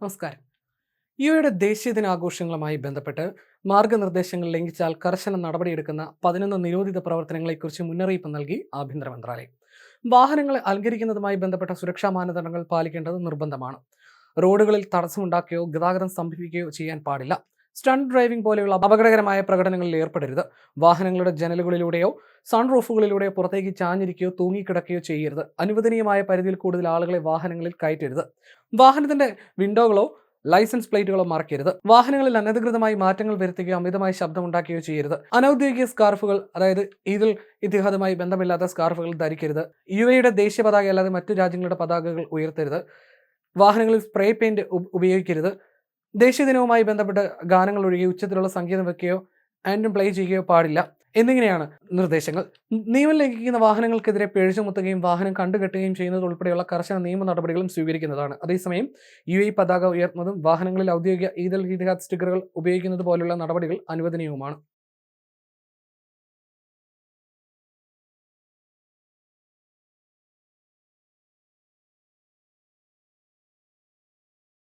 നമസ്കാരം. യുഎയുടെ ദേശീയ ദിനാഘോഷങ്ങളുമായി ബന്ധപ്പെട്ട് മാർഗനിർദ്ദേശങ്ങൾ ലംഘിച്ചാൽ കർശന നടപടിയെടുക്കുന്ന പതിനൊന്ന് നിരോധിത പ്രവർത്തനങ്ങളെക്കുറിച്ച് മുന്നറിയിപ്പ് നൽകി ആഭ്യന്തര മന്ത്രാലയം. വാഹനങ്ങളെ അലങ്കരിക്കുന്നതുമായി ബന്ധപ്പെട്ട സുരക്ഷാ മാനദണ്ഡങ്ങൾ പാലിക്കേണ്ടത് നിർബന്ധമാണ്. റോഡുകളിൽ തടസ്സമുണ്ടാക്കുകയോ ഗതാഗതം സ്തംഭിപ്പിക്കുകയോ ചെയ്യാൻ പാടില്ല. സ്റ്റണ്ട് ഡ്രൈവിംഗ് പോലെയുള്ള അപകടകരമായ പ്രകടനങ്ങളിൽ ഏർപ്പെടരുത്. വാഹനങ്ങളുടെ ജനലുകളിലൂടെയോ സൺറൂഫുകളിലൂടെയോ പുറത്തേക്ക് ചാഞ്ഞിരിക്കുകയോ തൂങ്ങിക്കിടക്കുകയോ ചെയ്യരുത്. അനുവദനീയമായ പരിധിയിൽ കൂടുതൽ ആളുകളെ വാഹനങ്ങളിൽ കയറ്റരുത്. വാഹനത്തിന്റെ വിൻഡോകളോ ലൈസൻസ് പ്ലേറ്റുകളോ മറക്കരുത്. വാഹനങ്ങളിൽ അനധികൃതമായി മാറ്റങ്ങൾ വരുത്തുകയോ അമിതമായി ശബ്ദമുണ്ടാക്കുകയോ ചെയ്യരുത്. അനൌദ്യോഗിക സ്കാർഫുകൾ അതായത് ഇതിൽ ഇതിഹാദുമായി ബന്ധമില്ലാത്ത സ്കാർഫുകൾ ധരിക്കരുത്. യു എയുടെ ദേശീയ പതാക അല്ലാതെ മറ്റു രാജ്യങ്ങളുടെ പതാകകൾ ഉയർത്തരുത്. വാഹനങ്ങളിൽ സ്പ്രേ പെയിന്റ് ഉപയോഗിക്കരുത്. ദേശീയ ദിനവുമായി ബന്ധപ്പെട്ട് ഗാനങ്ങൾ ഒഴികെ ഉച്ചത്തിലുള്ള സംഗീതം വെക്കുകയോ ആൻഡും പ്ലേ ചെയ്യുകയോ പാടില്ല. എന്നിങ്ങനെയാണ് നിർദ്ദേശങ്ങൾ. നിയമം ലംഘിക്കുന്ന വാഹനങ്ങൾക്കെതിരെ പിഴ ചുമത്തുകയും വാഹനം കണ്ടുകെട്ടുകയും ചെയ്യുന്നത് ഉൾപ്പെടെയുള്ള കർശന നിയമ നടപടികളും സ്വീകരിക്കുന്നതാണ്. അതേസമയം യു എ പതാക ഉയർത്തുന്നതും വാഹനങ്ങളിൽ ഔദ്യോഗിക ഈദൽ ഈദ്ഹാദ് സ്റ്റിക്കറുകൾ ഉപയോഗിക്കുന്നത് പോലുള്ള നടപടികൾ അനുവദനീയവുമാണ്.